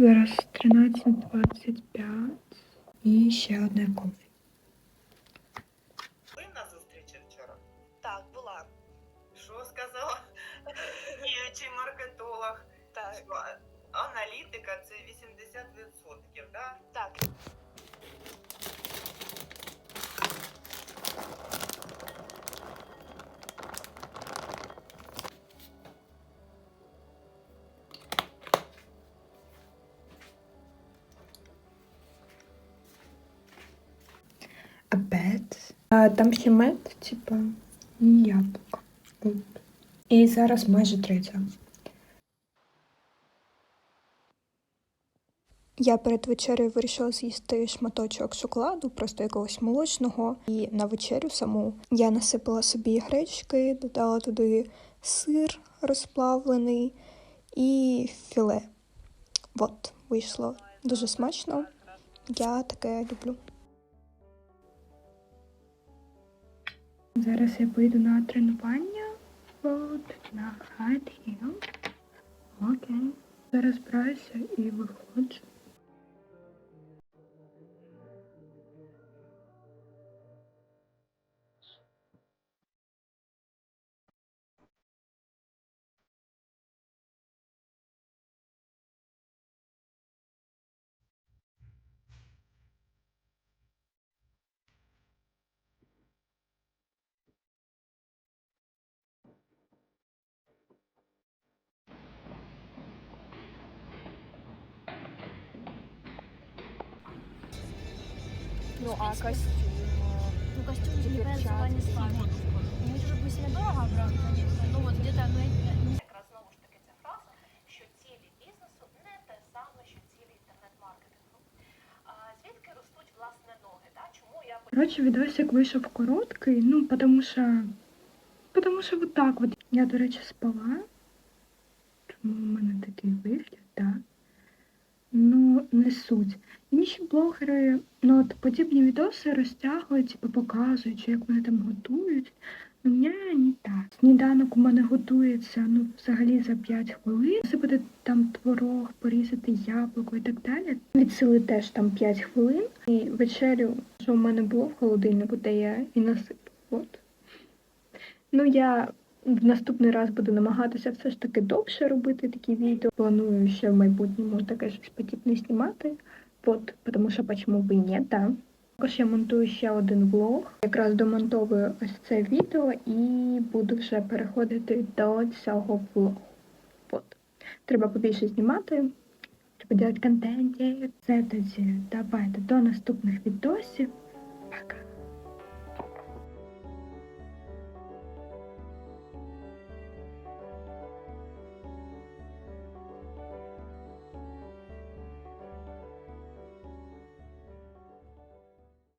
Зараз 13.25 і ще одне кофе. Ви на зустрічі вчора? Так, була. Що сказала? Діючий маркетолог. Так, Що, Аналітика це 80%, да? так. А там ще мед, типа, і яблуко. І зараз майже третя. Я перед вечерею вирішила з'їсти шматочок шоколаду, просто якогось молочного. І на вечерю саму я насипала собі гречки, додала туди сир розплавлений і філе. От, вийшло дуже смачно. Я таке люблю. Зараз я поїду на тренування. От, на High Окей. Зараз збираюся і виходжу. Ну а костюм? Ну, костюм перчатки. не скажу. Не хочу, щоб ви себе дорого брали, конечно. Ну, от где-то, ну, я- якраз знову ж таки ця фраза, що цілі бізнесу не те саме, що цілі інтернет-маркетингу. А, звідки ростуть власне ноги? Да? Чому я Коротше, відосик вийшов короткий, ну, потому що... Потому що вот так вот. Я, до речі, спала. Тому в мене такий вигляд, так. Не суть. Інші блогери, ну, от подібні відоси розтягують, типу, показують, як вони там готують. Ну, мені не так. Сніданок у мене готується, ну, взагалі за 5 хвилин. Засипати там творог, порізати яблуко і так далі. Від сили теж там 5 хвилин. І вечерю, що в мене було в холодильнику, де я і насиплю. От. Ну, я в наступний раз буду намагатися все ж таки довше робити такі відео. Планую ще в майбутньому таке щось подібне знімати. От, тому що почему б ні, да. Також я монтую ще один влог. Якраз домонтовую ось це відео і буду вже переходити до цього влогу. От. Треба побільше знімати, треба робити контент. Це тоді давайте до наступних відосів.